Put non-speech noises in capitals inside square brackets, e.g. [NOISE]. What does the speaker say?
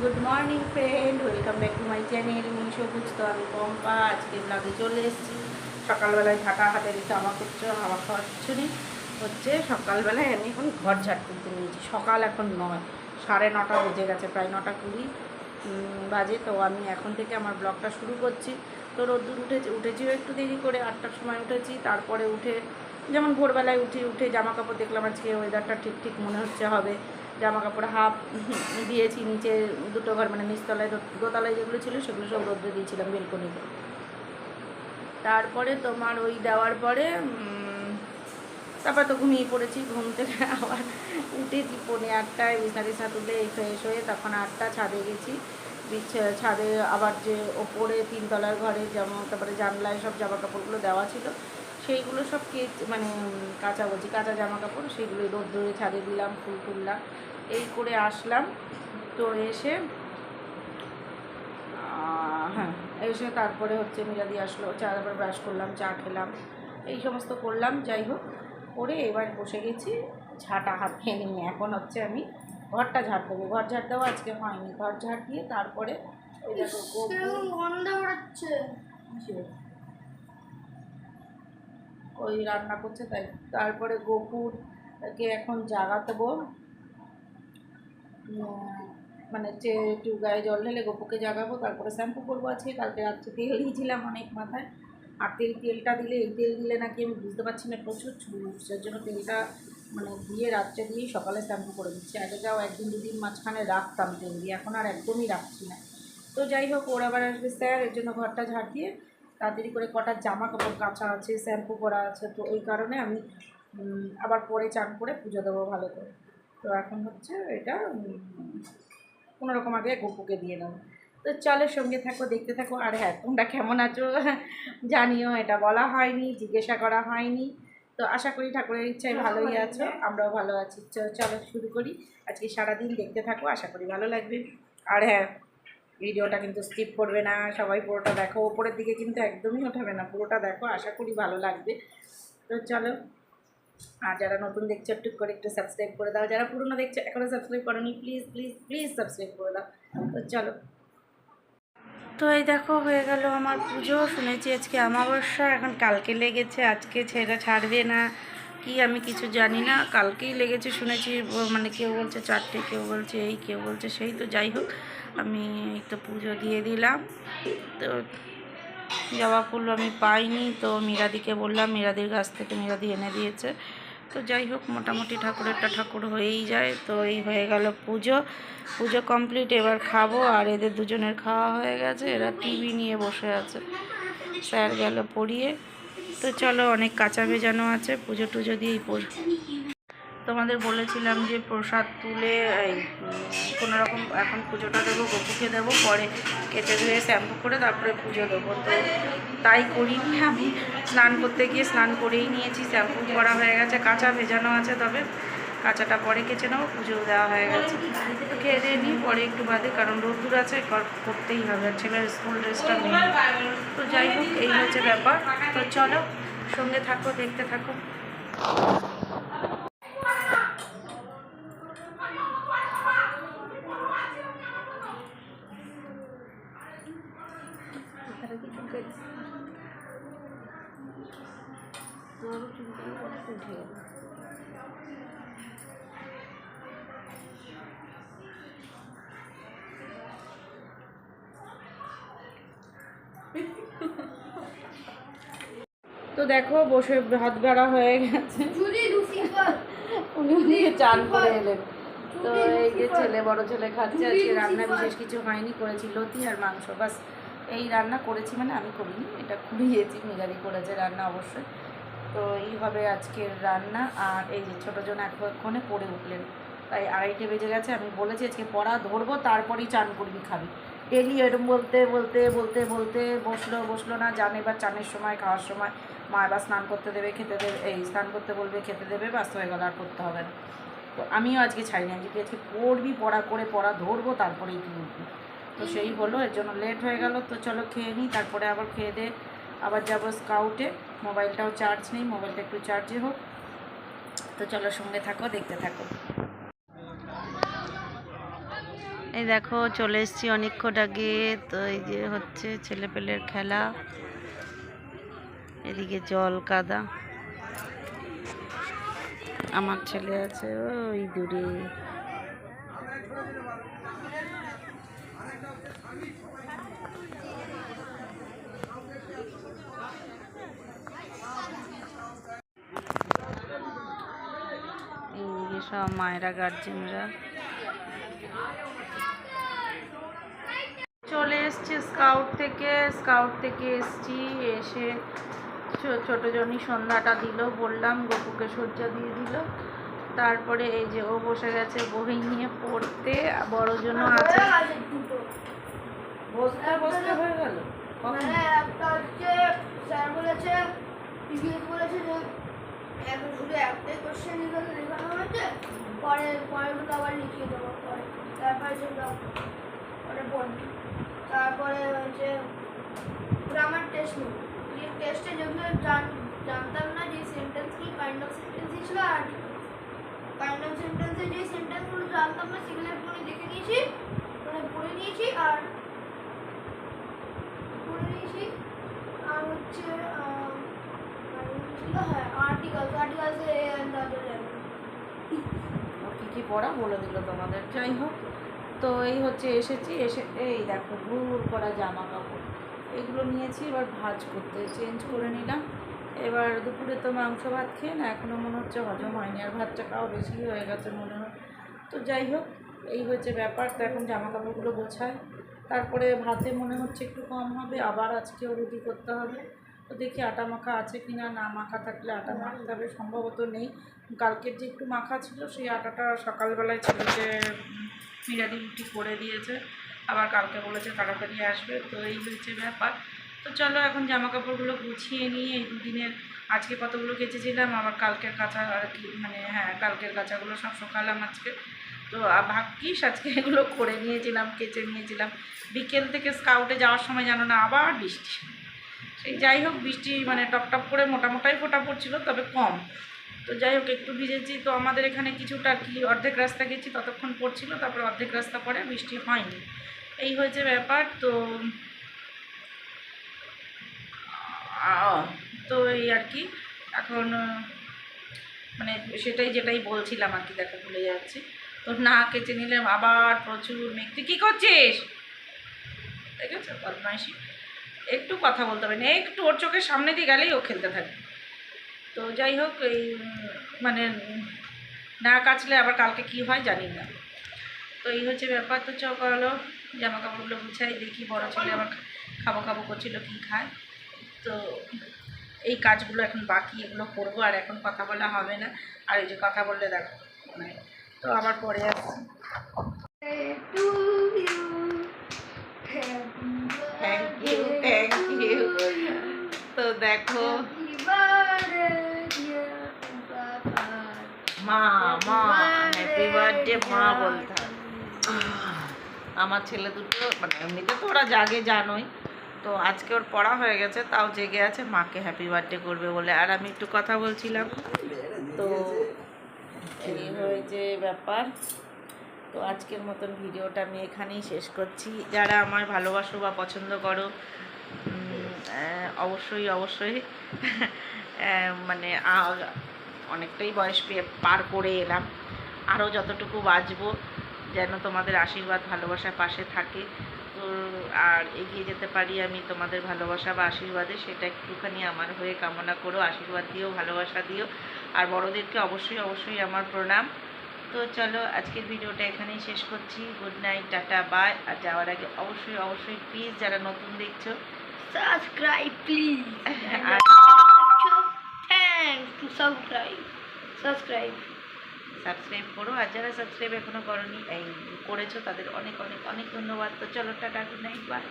Good morning friend welcome back to my channel আমি সবুজ তো আমি পম্পা। আজকে ব্লগে চলে এসেছি। সকালবেলায় ঝাঁটা হাতে দিতে আমার করছে হাওয়া খাওয়ার কিছু নেই। হচ্ছে সকালবেলায় আমি এখন ঘর ঝাড় তুলতে নিয়েছি। সকাল এখন নয়, সাড়ে নটা বেজে গেছে, প্রায় নটা কুড়ি বাজে। তো আমি এখন থেকে আমার ব্লগটা শুরু করছি। তো রোদ্দুর উঠেছে, উঠেছিও একটু দেরি করে, আটটার সময় উঠেছি। তারপরে উঠে, যেমন ভোরবেলায় উঠে উঠে জামা কাপড় দেখলাম আজকে ওয়েদারটা ঠিক ঠিক মনে হচ্ছে হবে। জামা কাপড় হাফ দিয়েছি, নিচে দুটো ঘর মানে নিচতলায় দোতলায় যেগুলো ছিল সেগুলো সব রোদ্রে দিয়েছিলাম বেলকনিতে। তারপরে তোমার ওই দেওয়ার পরে তারপর তো ঘুমিয়ে পড়েছি, ঘুম থেকে আবার উঠেছি, পৌনে আটটায় বিছনা টিছনা তুলে ফ্রেশ হয়ে তখন আটটা ছাদে গেছি। ছাদে আবার যে ওপরে তিনতলার ঘরে যেমন তারপরে জানলায় সব জামা কাপড়গুলো দেওয়া ছিল। সেইগুলো সব কে মানে কাঁচা বলছি কাঁচা জামা কাপড় সেইগুলো রোদ ধরে ছাদে দিলাম ফুল তুললাম। এই করে আসলাম। তো এসে হ্যাঁ এসে তারপরে হচ্ছে মিরাদি আসলো। চা তারপরে ব্রাশ করলাম চা খেলাম। এই সমস্ত করলাম যাই হোক। করে এবার বসে গেছি ঝাঁটা হাত খেয়ে নিয়ে এখন হচ্ছে আমি ঘরটা ঝাড় দেবো। ঘর ঝাড় দেওয়া আজকে হয়নি। ঘর ঝাড় দিয়ে তারপরে গন্ধ ওই রান্না করছে, তাই তারপরে গোপুরকে এখন জাগাতেবো। মানে যে একটু গায়ে জল ঢেলে গোপুকে জাগাবো, তারপরে শ্যাম্পু করব আজকে, কালকে রাত্রে তেল দিয়েছিলাম অনেক মাথায়। আর তেল, তেলটা দিলে, এই তেল দিলে নাকি আমি বুঝতে পারছি না প্রচুর চুল জন্য তেলটা মানে দিয়ে রাত্রে দিয়েই সকালে শ্যাম্পু করে দিচ্ছি। আগে যাও একদিন দুদিন মাঝখানে রাখতাম তেল দিয়ে, এখন আর একদমই রাখছি না। তো যাই হোক, ওর আবার আসবে স্যার, এর জন্য ঘরটা ঝাড় দিয়ে তাড়াতাড়ি করে কটা জামা কাপড় কাচা আছে শ্যাম্পু করা আছে তো ওই কারণে আমি আবার পরে চান করে পুজো দেবো ভালো করে। তো এখন হচ্ছে এটা কোনো রকম আগে গপুকে দিয়ে দেবো। তো চলো সঙ্গে থাকো দেখতে থাকো আর হ্যাঁ তোমরা কেমন আছো? জানিও এটা বলা হয়নি জিজ্ঞাসা করা হয়নি। তো আশা করি ঠাকুরের ইচ্ছায় ভালোই আছো আমরাও ভালো আছি। চলো শুরু করি আজকে সারাদিন দেখতে থাকো আশা করি ভালো লাগবে। আর হ্যাঁ ভিডিওটা কিন্তু স্কিপ করবে না, সবাই পুরোটা দেখো। ওপরের দিকে কিন্তু একদমই ওঠাবে না, পুরোটা দেখো, আশা করি ভালো লাগবে। তো চলো, আর যারা নতুন দেখছ, একটু করে একটু সাবস্ক্রাইব করে দাও। যারা পুরনো দেখছ এখনও সাবস্ক্রাইব করোনি প্লিজ প্লিজ প্লিজ সাবস্ক্রাইব করে দাও। তো চলো। তো এই দেখো, হয়ে গেল আমার পুজো। শুনেছি আজকে অমাবস্যা, এখন কালকে লেগেছে, আজকে ছেড়ে ছাড়বে না। কি আমি কিছু জানি না। কালকেই লেগেছে শুনেছি মানে কেউ বলছে চারটে, কেউ বলছে এই, কেউ বলছে সেই। তো যাই হোক, আমি তো পুজো দিয়ে দিলাম। তো জবা ফুল আমি পাইনি। তো মিরাদিকে বললাম, মিরাদির কাছ থেকে মিরাদি এনে দিয়েছে। তো যাই হোক, মোটামুটি ঠাকুরেরটা ঠাকুর হয়েই যায়। তো এই হয়ে গেল পুজো। পুজো কমপ্লিট, এবার খাব। আর এদের দুজনের খাওয়া হয়ে গেছে। এরা টিভি নিয়ে বসে আছে। স্যার গেল পড়িয়ে। তো চলো, অনেক কাঁচা ভেজানো আছে, পুজো টুজো দিয়েই পড়ি। তোমাদের বলেছিলাম যে প্রসাদ তুলে কোনো রকম এখন পুজোটা দেবো, গপুকে দেবো, পরে কেটে ধুয়ে শ্যাম্পু করে তারপরে পুজো দেবো। তো তাই করিনি আমি। স্নান করতে গিয়ে স্নান করেই নিয়েছি, শ্যাম্পু করা হয়ে গেছে, কাঁচা ভেজানো আছে তবে। কাঁচাটা পরে কেচে নেব পুজো দেওয়া হয়ে গেছে। খেয়ে দিয়ে নিই, পরে একটু বাদে, কারণ রোদ্দুর আছে করতেই হবে, আর ছেলের স্কুল ড্রেসটা নেই। তো যাই হোক, এই হচ্ছে ব্যাপার। তো চলো, সঙ্গে থাকো, দেখতে থাকো। তো দেখো বসে হাত গাড়া হয়ে গেছে। উনি চান করে এলেন। তো এই যে ছেলে বড় ছেলে খাচ্ছে আজকে রান্না বিশেষ কিছু হয়নি করেছি লতি আর মাংস। বাস এই রান্না করেছি মানে আমি করিনি এটা খুঁড়িয়েছি মিরারি করেছে রান্না অবশ্যই। তো এই হবে আজকের রান্না আর এই যে ছোটো জন এক্ষণে পড়ে উঠলেন। তাই আড়াইটে বেজে গেছে আমি বলেছি আজকে পড়া ধরবো তারপরেই চান করবি খাবি। ডেলি এরম বলতে বলতে বলতে বলতে বসল বসল না জানে বা চানের সময় খাওয়ার সময়। মা এবার স্নান করতে দেবে, খেতে দেবে, এই স্নান করতে বলবে, খেতে দেবে ব্যস্ত হয়ে গেল, আর করতে হবে না। তো আমিও আজকে ছাড়িনি, আমি যদি আজকে পড়বি পড়া করে, পড়া, ধরবো, তারপরেই তুই উঠবি। তো সেই হলো, এর জন্য লেট হয়ে গেল, তো চলো খেয়ে নিই তারপরে আবার খেয়ে দে, আবার যাব স্কাউটে মোবাইলটাও চার্জ নেই মোবাইলটা একটু চার্জে হোক। তো চলো সঙ্গে থাকো, দেখতে থাকো। এই দেখো, চলে এসেছি অনেকক্ষণ আগে তো এই যে হচ্ছে ছেলেপেলের খেলা। এদিকে জল কাদা। আমার ছেলে আছে, ওই দূরে। সব মায়েরা গার্জেনরা চলে এসছি স্কাউট থেকে স্কাউট থেকে এসছি, এসে ছোট জনই সন্ধ্যাটা দিল বললাম গপুকে সজ্জা দিয়ে দিল। তারপরে এই যে ও বসে গেছে বই নিয়ে পড়তে বড় জন্য আছে। দুটো। বসতে বসতে হয়ে গেল? মানে একটা হচ্ছে স্যার বলেছে টিভিএস বলেছে যে এখন শুধু একটাই কোশ্চেন লেখানো হয়েছে। পরে পরেরগুলো আবার লিখিয়ে দেবো পরে। তারপরে সেগুলো পরে পড়বি তারপরে হচ্ছে গ্রামার টেস্ট নেব। টেস্টে যেগুলো জান- জানতাম না যে সেন্টেন্সগুলো কাইন্ড অফ সেন্টেন্সই ছিল আর কাইন্ড অফ সেন্টেন্সে যে সেন্টেন্সগুলো জানতাম না সেগুলো একটুখানি দেখে নিয়েছি মানে পড়ে নিয়েছি আর পড়ে নিয়েছি আর হচ্ছে হ্যাঁ আর্টিকেলস কী কী পড়া বলে দিল তোমাদের? যাই হোক, তো এই হচ্ছে এসেছি, এসে, এই দেখো, ভুল করা জামা কাপড় এগুলো নিয়েছি, এবার ভাজ করতে চেঞ্জ করে নিলাম। এবার দুপুরে তো মাংস ভাত খেয়ে না এখনও মনে হচ্ছে হজম হয়নি, আর ভাতটা খাওয়া বেশি হয়ে গেছে মনে হয়। তো যাই হোক, এই হচ্ছে ব্যাপার, তো এখন জামা কাপড়গুলো গোছায় তারপরে ভাতে মনে হচ্ছে একটু কম হবে, আবার আজকেও রুটি করতে হবে। তো দেখি আটা মাখা আছে কি না না মাখা থাকলে আটা মাখতে হবে, সম্ভবত নেই। কালকের যে একটু মাখা ছিল, সেই আটাটা সকালবেলায় ছেলেকে মিরাদি রুটি করে দিয়েছে। আবার কালকে বলেছে তাড়াতাড়ি আসবে, তো এই হচ্ছে ব্যাপার। তো চলো এখন জামা কাপড়গুলো গুছিয়ে নিয়ে এই দুদিনের আজকে কতগুলো কেচেছিলাম, আবার কালকের কাঁচা আর কি মানে হ্যাঁ কালকের কাঁচাগুলো সব শোকালাম আজকে। তো ভাগ্যিস আজকে এগুলো করে নিয়েছিলাম, কেচে নিয়েছিলাম। বিকেল থেকে স্কাউটে যাওয়ার সময় জানো না আবার বৃষ্টি। সেই যাই হোক, বৃষ্টি মানে টপ টপ করে মোটামোটাই ফোটা পড়ছিল, তবে কম। তো যাই হোক, একটু ভিজেছি। তো আমাদের এখানে কিছুটা কি অর্ধেক রাস্তা গেছি, ততক্ষণ পড়ছিল, তারপরে অর্ধেক রাস্তা পরে বৃষ্টি হয়নি। এই হয়েছে ব্যাপার। তো তো এই আর কি। এখন মানে সেটাই যেটাই বলছিলাম আর কি, দেখো ভুলে যাচ্ছি। তো না কেচে নিলে আবার প্রচুর মেঘ কী করছিস? দেখেছ? বদমাইশি। একটু কথা বলতে হবে না, একটু ওর চোখের সামনে দিয়ে গেলেই ও খেলতে থাকবে। তো যাই হোক, এই মানে না কাচলে আবার কালকে কি হয় জানি না। তো এই হচ্ছে ব্যাপার, তো চলো জামা কাপড়গুলো গুছাই, দেখি বড় ছেলে আবার খাব খাব করছিল কী খায়। তো এই কাজগুলো এখন বাকি, এগুলো করব, আর এখন কথা বলা হবে না। আর এই যে কথা বললে দেখো মানে তো আবার পরে আসছি। থ্যাংক ইউ থ্যাংক ইউ তো দেখো আমার ছেলে দুটো মানে এমনিতে তো ওরা জাগে, জানোই। তো আজকে ওর পড়া হয়ে গেছে, তাও জেগে আছে, মাকে হ্যাপি বার্থডে করবে বলে। আর আমি একটু কথা বলছিলাম। তো এই হয়েছে ব্যাপার। তো আজকের মতন ভিডিওটা আমি এখানেই শেষ করছি। যারা আমার ভালোবাসো বা পছন্দ করো অবশ্যই অবশ্যই [LAUGHS] মানে অনেকটাই বয়স পেয়ে পার করে এলাম। আরও যতটুকু বাঁচবো যেন তোমাদের আশীর্বাদ ভালোবাসা পাশে থাকে। তো আর এগিয়ে যেতে পারি আমি তোমাদের ভালোবাসা বা আশীর্বাদে সেটা একটুখানি আমার হয়ে কামনা করো আশীর্বাদ দিও ভালোবাসা দিও। আর বড়োদেরকে অবশ্যই অবশ্যই আমার প্রণাম। তো চলো আজকের ভিডিওটা এখানেই শেষ করছি। Good night tata bye. আর যাওয়ার আগে অবশ্যই অবশ্যই প্লিজ যারা নতুন দেখছ subscribe please thanks to subscribe subscribe subscribe করো। আর যারা সাবস্ক্রাইব এখনও করনি, এই করেছ, তাদের অনেক অনেক অনেক ধন্যবাদ। তো চলো, টাটা গুড নাইট বাই